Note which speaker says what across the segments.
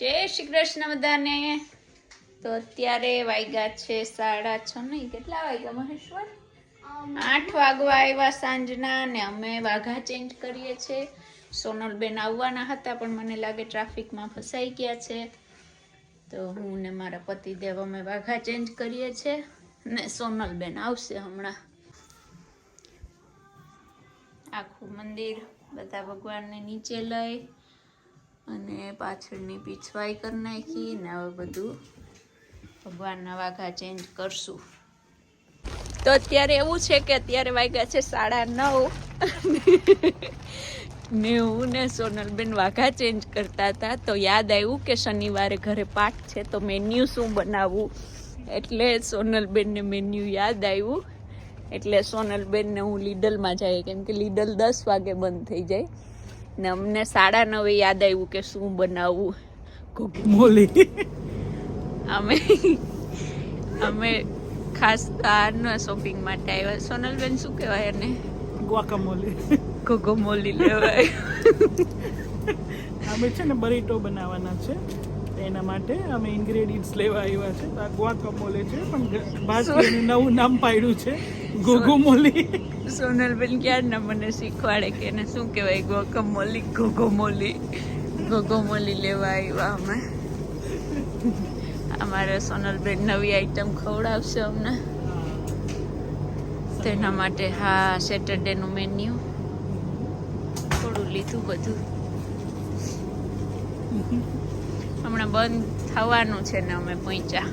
Speaker 1: જય શ્રી કૃષ્ણ બધાને. તો અત્યારે વાગ્યા છે સાડા છ નહીં કેટલા વાગ્યા મહેશ્વર? આઠ વાગવા આવ્યા સાંજના ને અમે વાઘા ચેન્જ કરીએ છીએ. સોનલબેન આવવાના હતા પણ મને લાગે ટ્રાફિકમાં ફસાઈ ગયા છે. તો હું ને મારા પતિદેવ અમે વાઘા ચેન્જ કરીએ છીએ ને સોનલબેન આવશે હમણાં. આખું મંદિર બધા ભગવાનને નીચે લઈ અને પાછળની પીછવાઈ કરી નાખી ને હવે બધું ભગવાનના વાઘા ચેન્જ કરશું. તો અત્યારે એવું છે કે અત્યારે વાગ્યા છે સાડા નવ. ને હું ને સોનલબેન વાઘા ચેન્જ કરતા હતા. તો યાદ આવ્યું કે શનિવારે ઘરે પાઠ છે, તો મેન્યુ શું બનાવવું? એટલે સોનલબેનને મેન્યુ યાદ આવ્યું. એટલે સોનલબેનને હું લીડલમાં જઈએ, કેમ કે લીડલ દસ વાગે બંધ થઈ જાય. ને અમને સાડા નવે યાદ આવ્યું કે શું બનાવવું.
Speaker 2: મોલી.
Speaker 1: અમે અમે ખાસ કારના શોપિંગ માટે આવ્યા. સોનલબેન શું કહેવાય એને?
Speaker 2: ગ્વાકામોલી
Speaker 1: કોકોમોલી મોલી લેવાય.
Speaker 2: અમે છે ને બરીટો બનાવવાના છે. એના માટે અમે ઇન્ગ્રેડિયન્ટ્સ લેવા આવ્યા છે. તો આ ગ્વાકામોલે છે પણ ગ- નવું નામ પાડ્યું છે. ગોગોમોલી
Speaker 1: સોનલબેન ક્યારના મને શીખવાડે કે એને શું કહેવાય? ગોકમોલી ગોગોમોલી ગોગોમોલી લેવા આવ્યા અમે. અમારે સોનલબેન નવી આઈટમ ખવડાવશે અમને. તેના માટે હા સેટરડેનું મેન્યુ થોડું લીધું બધું. હમણાં બંધ થવાનું છે ને અમે પહોંચ્યા.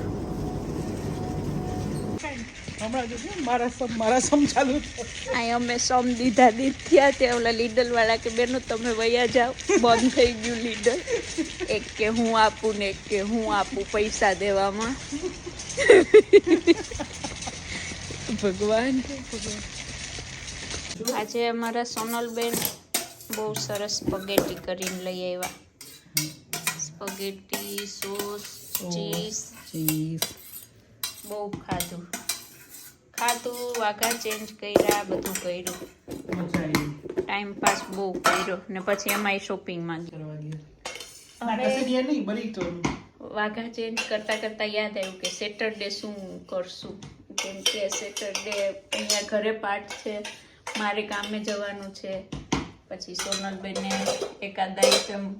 Speaker 2: હમણાં જો મારા સમ મારા સમ ચાલુ છે
Speaker 1: અમે સોમ દીધા દીધ થયા તે ઓલા લીડલ વાળા કે બેનો તમે વયા જાઓ. બંધ થઈ ગયું લીડલ. એક કે હું આપું ને એક કે હું આપું પૈસા દેવામાં. ભગવાન આજે અમારા સોનલબેન બહુ સરસ સ્પગેટી કરીને લઈ આવ્યા. Spaghetti sauce cheese.
Speaker 2: ચીઝ.
Speaker 1: બહુ ખાધું. ખાધું વાઘા ચેન્જ કર્યા બધું કર્યું. ટાઈમ પાસ બહુ કર્યો. ને પછી એમાંય શોપિંગમાં
Speaker 2: ગયા.
Speaker 1: વાઘા ચેન્જ કરતા કરતા યાદ આવ્યું કે સેટરડે શું કરશું? કેમ કે સેટરડે અહીંયા ઘરે પાઠ છે મારે કામે જવાનું છે. પછી સોનલબેનને એકાદ આઈટમ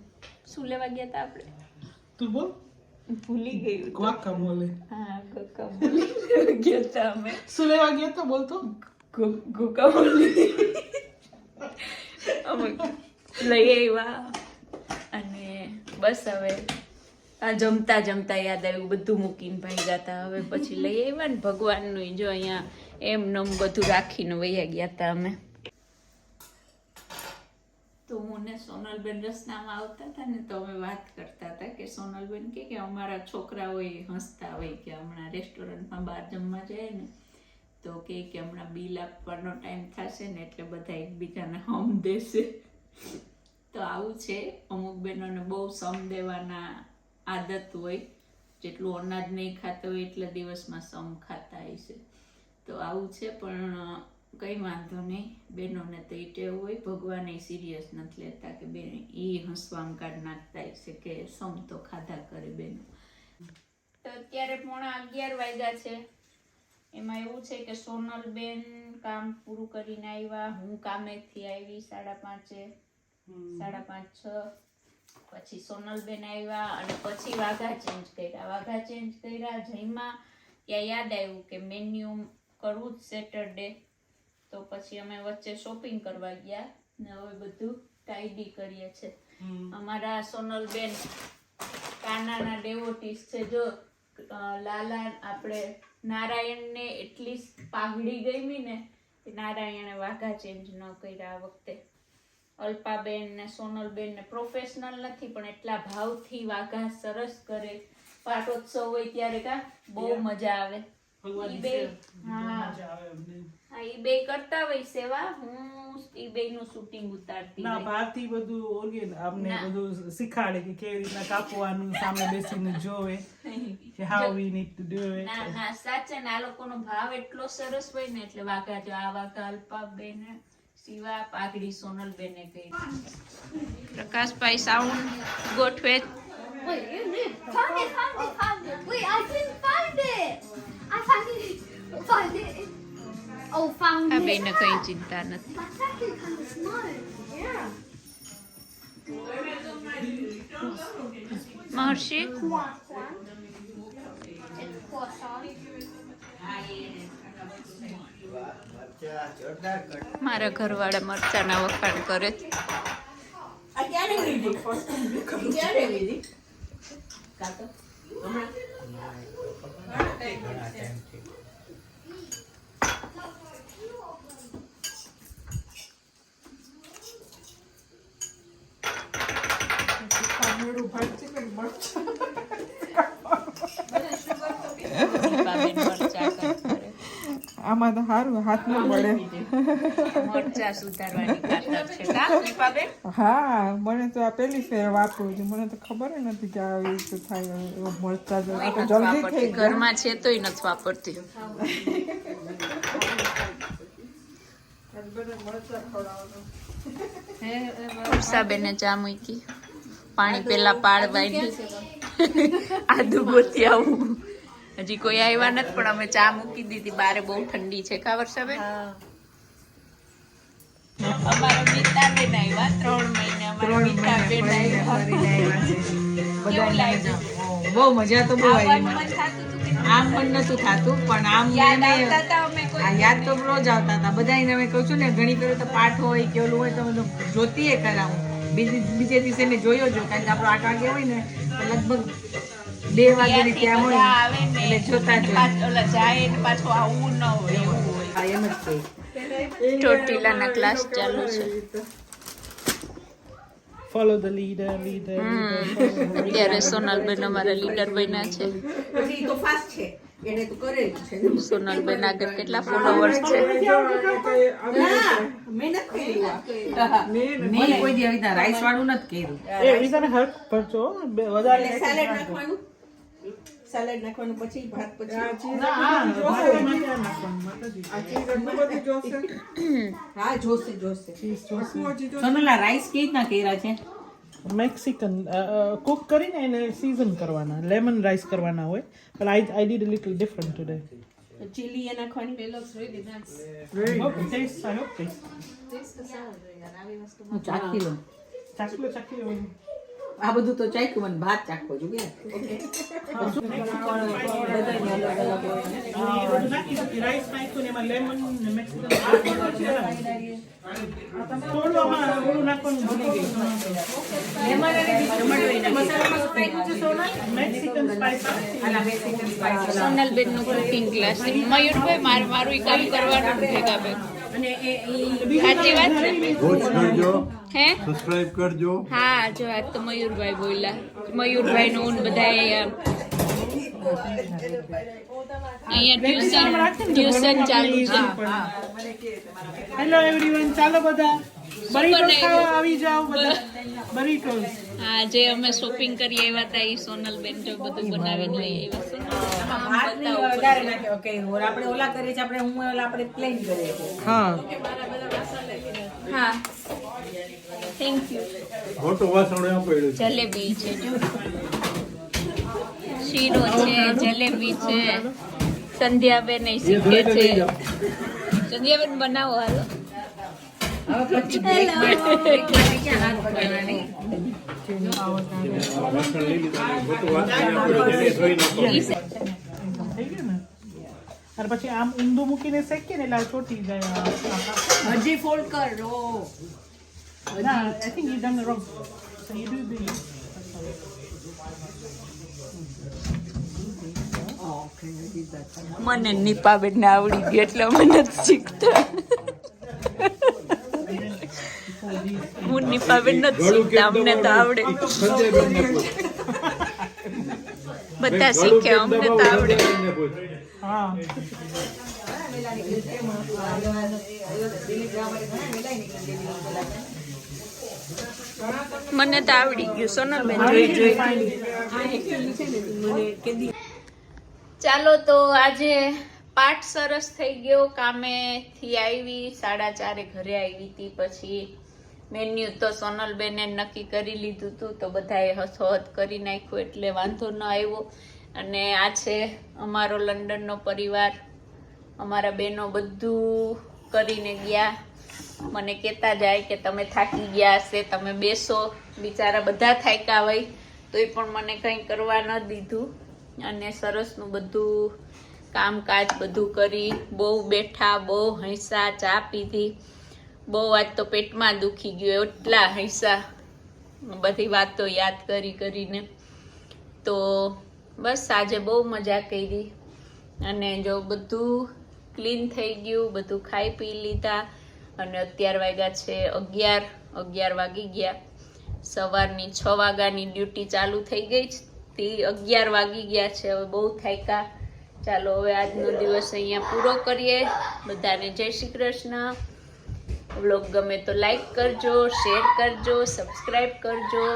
Speaker 1: શું લેવા ગયા હતા આપણે?
Speaker 2: તું બોલ.
Speaker 1: ભૂલી ગયું
Speaker 2: બોલે
Speaker 1: હા લેવા ગયા હતા અમે
Speaker 2: શું લેવા ગયા તો બોલતો
Speaker 1: ગોકામોલી અમે લઈ આવ્યા અને બસ હવે આ જમતા જમતા યાદ આવ્યું બધું મૂકીને ભાઈ જતા હવે પછી લઈ આવ્યા ને ભગવાનનું જો અહીંયા એમ નમ બધું રાખીને વૈયા ગયા હતા અમે તો હું ને સોનલબેન રસ્તામાં આવતા હતા ને તો અમે વાત કરતા હતા કે સોનલબેન કે કે અમારા છોકરાઓ એ હસતા હોય કે હમણાં રેસ્ટોરન્ટમાં બહાર જમવા જાય ને તો કે કે હમણાં બિલ આપવાનો ટાઈમ થશે ને એટલે બધા એકબીજાને હમ દેશે. તો આવું છે. અમુક બહેનોને બહુ સમ દેવાના આદત હોય. જેટલું અનાજ નહીં ખાતા હોય એટલા દિવસમાં સમ ખાતા હોય છે. તો આવું છે પણ કંઈ વાંધો નહીં બહેનોને તો એ ટેવ હોય ભગવાન એ સિરિયસ નથી લેતા કે બેન એ હસવામ કાઢ નાખતા હશે કે સમ તો ખાધા કરે બેનો. તો અત્યારે પોણા અગિયાર વાગ્યા છે. એમાં એવું છે કે સોનલબેન કામ પૂરું કરીને આવ્યા હું કામેથી આવી સાડા પાંચે સાડા પાંચ છ. પછી સોનલબેન આવ્યા અને પછી વાઘા ચેન્જ કર્યા. વાઘા ચેન્જ કર્યા જઈમાં ત્યાં યાદ આવ્યું કે મેન્યુ કરવું જ સેટરડે તો પછી અમે વચ્ચે શોપિંગ કરવા ગયા ને હવે બધું ટાઈડી કરીએ છે અમારા સોનલબેન કાનાના ડેવોટીસ છે જો લાલા આપણે નારાયણને એટલી પાઘડી ગમી ને કે નારાયણે વાઘા ચેન્જ ન કર્યા આ વખતે. અલ્પાબેન ને સોનલબેન ને પ્રોફેશનલ નથી પણ એટલા ભાવથી વાઘા સરસ કરે. પાટોત્સવ હોય ત્યારે કા બહુ મજા આવે. કરતા હોય સેવા હું ઈ બે નું શૂટિંગ ઉતારતી
Speaker 2: ના
Speaker 1: હોય.
Speaker 2: બધું બધું શીખાડે કે કેવી રીતના કાપવાનું સામે બેસીને જોવે how we need to do it
Speaker 1: ના ના સાચે ને આ લોકોનો ભાવ એટલો સરસ હોય ને એટલે વાઘા જો આ વાઘા અલ્પાબેન શિવા પાઘડી સોનલબેને કહી પ્રકાશભાઈ સાઉન્ડ ગોઠવે
Speaker 3: Wait, you did. Found it, found it, found it. Wait, I didn't find it. I found it. Found it. Oh, found
Speaker 1: આ
Speaker 3: it.
Speaker 1: બેને કઈ ચિંતા નથી
Speaker 3: That's actually kind of smart. Yeah.
Speaker 1: Maharshi
Speaker 3: Croissant. It's croissant.
Speaker 1: મારા ઘરવાળા મરચાના વખાણ કરે છે
Speaker 4: આ ક્યારે લીધી ક્યારે લીધી કાતો હમણાં
Speaker 1: Thank.
Speaker 2: આમાં તો સારું હાથ ન પડે.
Speaker 1: દીપાબેન?
Speaker 2: હા મને તો આ પેલી ફેર વાપરું છું. મને તો ખબર નથી કે આવી રીતે થાય મળતા મરચા જલ્દી થઈ
Speaker 1: ઘરમાં છે તોય નથી વાપરતી. ઉષાબેને ચા મૂકી. પાણી પેલા પાડવાની. આદુ ગોતી આવું. હજી કોઈ આવ્યા નથી પણ અમે ચા મૂકી દીધી. બારે બહુ ઠંડી છે. કા વર્ષાબેન અમારા મીતાબેન આવ્યા ત્રણ મહિને. અમારા મીતાબેન આવ્યા.
Speaker 5: બહુ મજા તો બહુ આવી
Speaker 1: આવવાનું મન થાતું હતું કે
Speaker 5: આમ પણ નતું થાતું પણ આમ
Speaker 1: યાદ
Speaker 5: તો રોજ આવતા હતા. બધા અમે કહું છું ને ઘણી ફેર તો પાઠ હોય કે ઓલું હોય તો જોતીએ કરાવું. બીજે બીજે દિવસે મેં જોયો જો કારણ કે આપણો આઠ વાગે હોય ને લગભગ બે વાગે
Speaker 1: ત્યાંથી
Speaker 5: ત્યાં હોય
Speaker 1: આવે
Speaker 5: એટલે જોતા જ હોય.
Speaker 1: પાછ- ઓલા જાય ને પાછું આવું ન હોય એવું હોય.
Speaker 5: એમ જ કહે.
Speaker 1: ચોટીલાના ક્લાસ ચાલુ છે.
Speaker 2: ફોલો ધ લીડર લીડર
Speaker 1: અત્યારે સોનલબેન અમારા લીડર બન્યા છે.
Speaker 4: પછી તો ફાસ્ટ છે. એને તો કરેલું છે.
Speaker 1: સોનલબેન આગળ કેટલા ફોલોવર્સ છે?
Speaker 4: મહેનત કરી
Speaker 5: મેં કોઈ દી રાઈસ વાળું નથી કર્યું.
Speaker 2: એ વિધાને હેલ્પ કરજો વધારે
Speaker 4: સેલેડ નાખવાનું? સેલેડ નાખવાનું પછી ભાત પછી.
Speaker 2: હા, ભાતમાં ક્યાં નાખવાનું? માતાજી.
Speaker 4: હા જોશે જોશે.
Speaker 5: સોનલા રાઈસ કેવી રીતના કર્યા છે?
Speaker 2: મેક્સિકન કુક કરીને એને સીઝન કરવાના લેમન રાઈસ કરવાના હોય. પણ I I did little different today
Speaker 4: chilli એ નાખવાની
Speaker 2: ટેસ્ટ આઈ હોપ ટેસ્ટ
Speaker 5: હું ચાખી લઉં.
Speaker 2: ચાખલો ચાખી લેવાનું
Speaker 5: આ બધું તો ચાખ્યું મને ભાત ચાખવો છું
Speaker 1: સોનલબેનનું કુકિંગ ક્લાસ મયુરભાઈ મારું મારું કામ કરવાનું ભેગા ભેગ સાચી વાત છે. હે?
Speaker 6: સબસ્ક્રાઇબ કરજો.
Speaker 1: હા જો આ તો મયુરભાઈ બોલ્યા. મયુરભાઈ નું બધા અહીંયા ટ્યુશન ટ્યુશન ચાલુ છે.
Speaker 2: હેલો એવરીવન ચાલો બધા. બરીટોસ ખાવા આવી જાઓ બધા. બરીટોસ
Speaker 1: હા જે અમે શોપિંગ કરી આવ્યા હતા એ સોનલબેન જો બધું બનાવીને લઈ
Speaker 5: આપણે ઓલા કરીએ આપણે હું. ઓલા આપણે પ્લેન કરીએ
Speaker 2: હા.
Speaker 1: હા થેન્ક યુ
Speaker 6: મોટો વાસણ પડ્યું
Speaker 1: જલેબી છે જો. શીરો છે જલેબી છે સંધ્યાબેન શીખે છે. સંધ્યાબેન બનાવો હાલો.
Speaker 5: પછી
Speaker 2: આમ ઊંધું મૂકીને શેકીએ ને એટલે ચોટી જાય
Speaker 5: હજી ફોલ્ડ કરો.
Speaker 2: ના I think you done wrong so you do this
Speaker 1: મને નીપાબેન ને આવડી ગયું એટલે અમે નથી શીખતા. હું નીપાબેન નથી શીખતા અમને તો આવડે. બધા શીખે અમને તો આવડે. મને તો આવડી ગયું સોનલબેન જોઈ જોઈ. ચાલો તો આજે પાઠ સરસ થઈ ગયો. કામેથી આવી, સાડા ચારે ઘરે આવી હતી. પછી મેન્યુ તો સોનલબેને નક્કી કરી લીધું હતું તો બધાએ હસોહત કરી નાખ્યું એટલે વાંધો ન આવ્યો. અને આ છે અમારો લંડનનો પરિવાર. અમારા બહેનો બધું કરીને ગયા. મને કહેતા જાય કે તમે થાકી ગયા હશે, તમે બેસો. બિચારા બધા થાક્યા હોય, તોય પણ મને કંઈ કરવા ન દીધું. અને સરસનું બધું કામકાજ બધું કરી, બહુ બેઠા, બહુ હૈસા, ચા પીધી. બહુ આજ તો પેટમાં દુખી ગયું, એટલા હૈસા. બધી વાતો યાદ કરી કરીને. તો બસ આજે બહુ મજા કરી. અને જો બધું ક્લીન થઈ ગયું, બધું ખાઈ પી લીધા. અને અત્યાર વાગ્યા છે અગિયાર અગિયાર વાગી ગયા. સવારની છ વાગ્યાની ડ્યુટી ચાલુ થઈ ગઈ છે. તે અગિયાર વાગી ગયા છે. હવે બહુ થાક્યા ચાલો, હવે આજનો દિવસ અહીંયા પૂરો કરીએ. બધાને જય શ્રી કૃષ્ણ. બ્લોગ ગમે તો લાઈક કરજો, શેર કરજો સબસ્ક્રાઈબ કરજો.